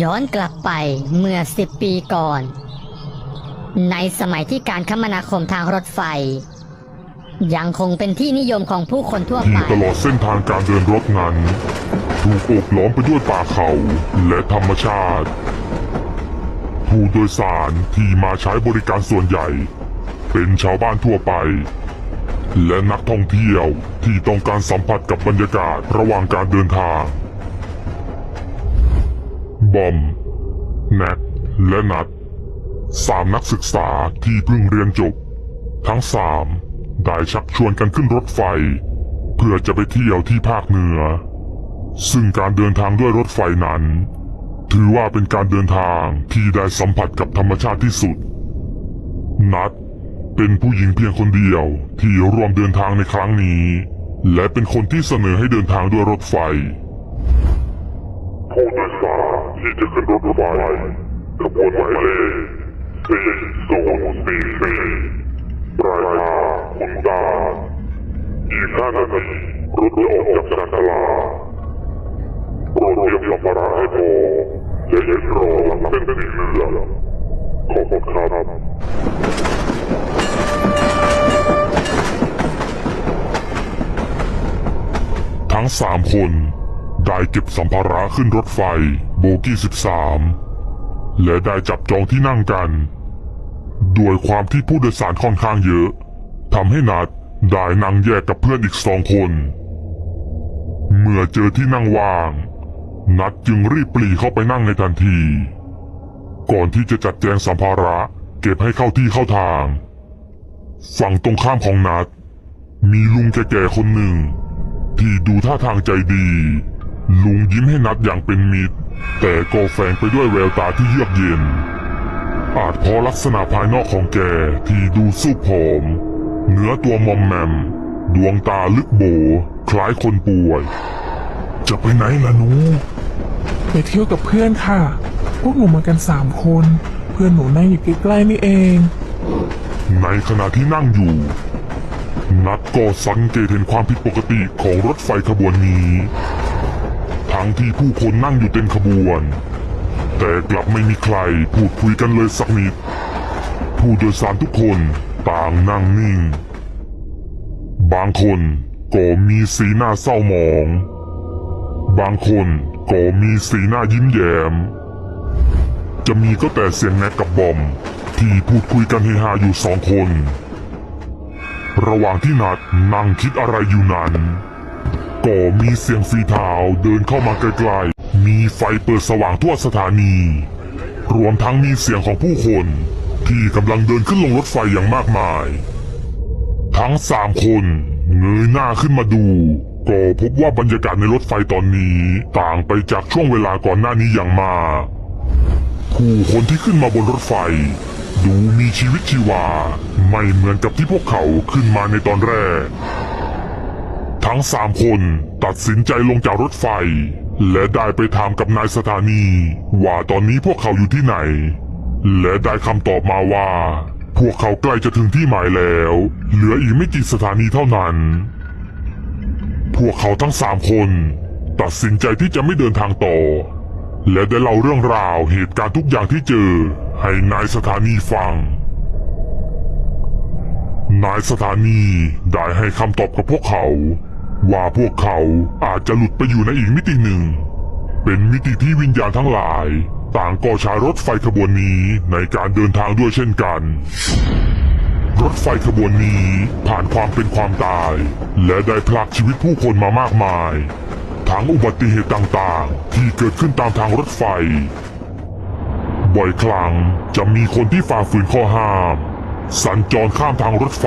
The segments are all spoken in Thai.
ย้อนกลับไปเมื่อสิบปีก่อน ในสมัยที่การคมนาคมทางรถไฟ ยังคงเป็นที่นิยมของผู้คนทั่วไป ตลอดเส้นทางการเดินรถนั้น ถูกโอบล้อมไปด้วยป่าเขาและธรรมชาติ ผู้โดยสารที่มาใช้บริการส่วนใหญ่ เป็นชาวบ้านทั่วไป และนักท่องเที่ยวที่ต้องการสัมผัสกับบรรยากาศระหว่างการเดินทาง บอม แนทและนัทสามนักศึกษาที่เพิ่งเรียนจบ ทั้งสามได้ชักชวนกันขึ้นรถไฟ เพื่อจะไปเที่ยวที่ภาคเหนือ ซึ่งการเดินทางด้วยรถไฟนั้น ถือว่าเป็นการเดินทางที่ได้สัมผัสกับธรรมชาติที่สุด นัดเป็นผู้หญิงเพียงคนเดียวที่ร่วมเดินทางในครั้งนี้ และเป็นคนที่เสนอให้เดินทางด้วยรถไฟ ที่จะขึ้นรถไฟขบวนหมายเลขสี่ศูนย์สี่สี่ปลายทางขุนดาอีกห้านาทีรถจะออกจากชานชาลาโปรดเตรียมสัมภาระให้พอและยืนรอหลังเส้นสีเหลืองขอบคุณครับทั้งสามคนได้เก็บสัมภาระขึ้นรถไฟ โบกี้ 13 และได้จับจองที่นั่งกันด้วยความที่ผู้โดยสารค่อนข้างเยอะทำให้นัดได้นั่งแยกกับเพื่อนอีกสองคน เมื่อเจอที่นั่งว่าง นัดจึงรีบปลีเข้าไปนั่งในทันที ก่อนที่จะจัดแจงสัมภาระเก็บให้เข้าที่เข้าทาง ฝั่งตรงข้ามของนัด มีลุงแก่ๆคนหนึ่ง ที่ดูท่าทางใจดี ลุงยิ้มให้นัดอย่างเป็นมิตร แต่ก็แฝงไปด้วยแววตาที่เยือกเย็น อาจเพราะลักษณะภายนอกของแกที่ดูสูบผอม เนื้อตัวมอมแมม ดวงตาลึกโบ คล้ายคนป่วย จะไปไหนล่ะหนู ไปเที่ยวกับเพื่อนค่ะ พวกหนูมากันสามคน เพื่อนหนูนั่งอยู่ใกล้ๆนี่เอง ในขณะที่นั่งอยู่นัดก็สังเกตเห็นความผิดปกติของรถไฟขบวนนี้ ทั้งที่ผู้คนนั่งอยู่เต็มขบวน แต่กลับไม่มีใครพูดคุยกันเลยสักนิด ผู้โดยสารทุกคนต่างนั่งนิ่ง บางคนก็มีสีหน้าเศร้าหมอง บางคนก็มีสีหน้ายิ้มแย้ม จะมีก็แต่เสียงแนกกับบอม ที่พูดคุยกันเฮฮาอยู่สองคน ระหว่างที่นัดนั่งคิดอะไรอยู่นั้น ก็มีเสียงฝีเท้าเดินเข้ามาไกลๆมีไฟเปิดสว่างทั่วสถานี รวมทั้งมีเสียงของผู้คน ที่กำลังเดินขึ้นลงรถไฟอย่างมากมาย ทั้งสามคนเงยหน้าขึ้นมาดู ก็พบว่าบรรยากาศในรถไฟตอนนี้ต่างไปจากช่วงเวลาก่อนหน้านี้อย่างมากผู้คนที่ขึ้นมาบนรถไฟ ดูมีชีวิตชีวา ไม่เหมือนกับที่พวกเขาขึ้นมาในตอนแรก ทั้งสามคนตัดสินใจลงจากรถไฟ และได้ไปถามกับนายสถานี ว่าตอนนี้พวกเขาอยู่ที่ไหน และได้คำตอบมาว่า พวกเขาใกล้จะถึงที่หมายแล้ว เหลืออีกไม่กี่สถานีเท่านั้น พวกเขาทั้งสามคน ตัดสินใจที่จะไม่เดินทางต่อ และได้เล่าเรื่องราวเหตุการณ์ทุกอย่างที่เจอ ให้นายสถานีฟังนายสถานีได้ให้คำตอบกับพวกเขา ว่าพวกเขาอาจจะหลุดไปอยู่ในอีกมิติหนึ่ง เป็นมิติที่วิญญาณทั้งหลาย ต่างก็ใช้รถไฟขบวนนี้ในการเดินทางด้วยเช่นกัน รถไฟขบวนนี้ผ่านความเป็นความตาย และได้พลากชีวิตผู้คนมามากมาย ทั้งอุบัติเหตุต่างๆ ที่เกิดขึ้นตามทางรถไฟ บ่อยครั้งจะมีคนที่ฝ่าฝืนข้อห้าม สัญจรข้ามทางรถไฟ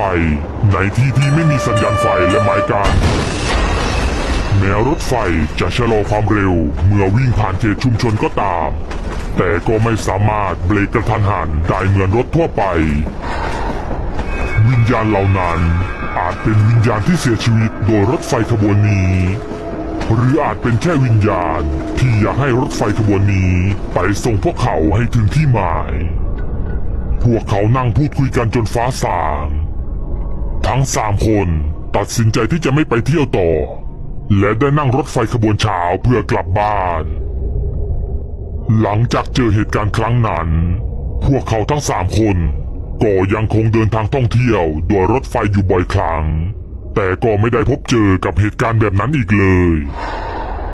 ในที่ที่ไม่มีสัญญาณไฟและหมายการแม้รถไฟจะชะลอความเร็ว เมื่อวิ่งผ่านเขตชุมชนก็ตาม แต่ก็ไม่สามารถเบรกกระทันหันได้เหมือนรถทั่วไป วิญญาณเหล่านั้น อาจเป็นวิญญาณที่เสียชีวิตโดยรถไฟขบวนนี้ หรืออาจเป็นแค่วิญญาณที่อยากให้รถไฟขบวนนี้ไปส่งพวกเขาให้ถึงที่หมาย พวกเขานั่งพูดคุยกันจนฟ้าสาง ทั้งสามคนตัดสินใจที่จะไม่ไปเที่ยวต่อ และได้นั่งรถไฟขบวนเช้าเพื่อกลับบ้าน หลังจากเจอเหตุการณ์ครั้งนั้น พวกเขาทั้งสามคนก็ยังคงเดินทางท่องเที่ยวโดยรถไฟอยู่บ่อยครั้ง แต่ก็ไม่ได้พบเจอกับเหตุการณ์แบบนั้นอีกเลย